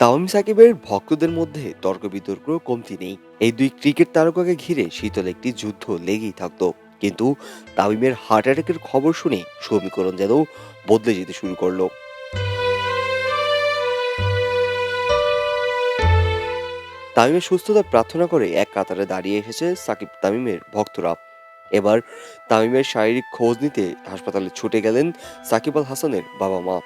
তামিম সাকিবের ভক্তদের মধ্যে তর্ক বিতর্ক কমতি নেই। এই দুই ক্রিকেট তারকাকে ঘিরে শীতল একটি যুদ্ধ লেগেই থাকতো। কিন্তু তামিমের হার্ট অ্যাটাকের খবর শুনে সমীকরণ যেন বদলে যেতে শুরু করল। তামিমের সুস্থতা প্রার্থনা করে এক কাতারে দাঁড়িয়ে এসেছে সাকিব তামিমের ভক্তরা। এবার তামিমের শারীরিক খোঁজ নিতে হাসপাতালে ছুটে গেলেন সাকিব আল হাসানের বাবা মা।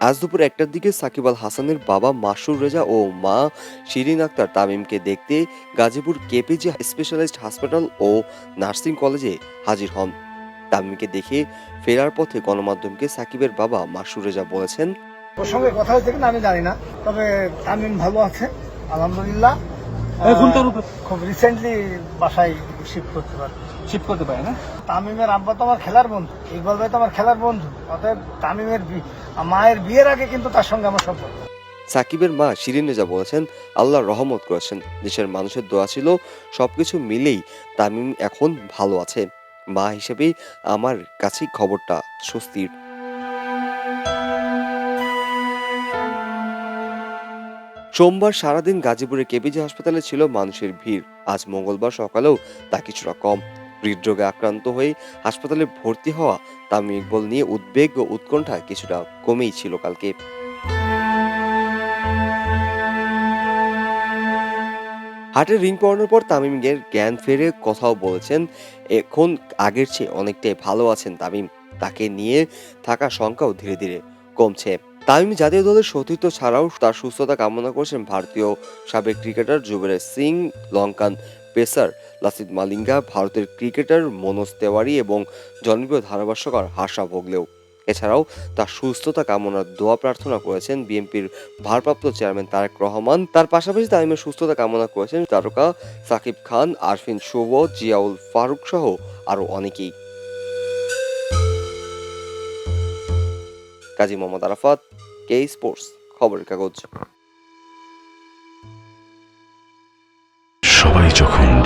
আজ দুপুর একটার দিকে সাকিব আল হাসানের বাবা মাসুর রেজা ও মা শিরিন আক্তার তামিমকে দেখতে গাজীপুর কেপিজি স্পেশালাইজড হাসপাতাল ও নার্সিং কলেজে হাজির হন। তামিমকে দেখে ফেরার পথে গণমাধ্যমকে সাকিবের বাবা মাসুর রেজা বলেছেন ওর সঙ্গে কথা হয়েছে কিনা আমি জানি না তবে তামিম ভালো আছে আলহামদুলিল্লাহ। এখন খুব রিসেন্টলি বাসায় শিফট করতে পারে। শিফট করতে পারে না? তামিমের আব্বা তো আমার খেলার বন্ধু, ইকবাল ভাই তো আমার খেলার বন্ধু, অতএব তামিমের মায়ের বিয়ের আগে কিন্তু তার সঙ্গে আমার সম্পর্ক। সাকিবের মা শিরিন রেজা বলেছেন আল্লাহ রহমত করেছেন। দেশের মানুষের দোয়া ছিল, সবকিছু মিলেই তামিম এখন ভালো আছে। মা হিসেবেই আমার কাছে খবরটা স্বস্তির। সোমবার সারাদিন গাজীপুরের কেবিজি হাসপাতালে ছিল মানুষের ভিড়। আজ মঙ্গলবার সকালেও তা কিছুটা কম। হৃদরোগে আক্রান্ত হয়ে হাসপাতালে ভর্তি হওয়া তামিম ইকবল নিয়ে উদ্বেগ ও উৎকণ্ঠা কিছুটা কমেই ছিল কালকে। হার্টের রিং পড়ানোর পর তামিমের জ্ঞান ফেরে কথাও বলেছেন, এখন আগের চেয়ে অনেকটাই ভালো আছেন তামিম। তাকে নিয়ে থাকা শঙ্কাও ধীরে ধীরে কমছে। তামিম জাতীয় দলের সতীর্থ ছাড়াও তার সুস্থতা কামনা করেছেন ভারতীয় সাবেক ক্রিকেটার যুবরাজ সিং লঙ্কান। পেসার লাসিদ মালিঙ্গা, ভারতের ক্রিকেটার মনোজ তেওয়ারি এবং জনপ্রিয় ধারাভাষ্যকার হাসা ভোগলেও। এছাড়াও তার সুস্থতা কামনার দোয়া প্রার্থনা করেছেন বিএনপির ভারপ্রাপ্ত চেয়ারম্যান তারেক রহমান। তার পাশাপাশি তামিমের সুস্থতা কামনা করেছেন তারকা সাকিব খান, আরফিন শুভ, জিয়াউল ফারুক সহ আরও অনেকেই। কাজী মোহাম্মদ আরাফাত, কে স্পোর্টস, খবরের কাগজ।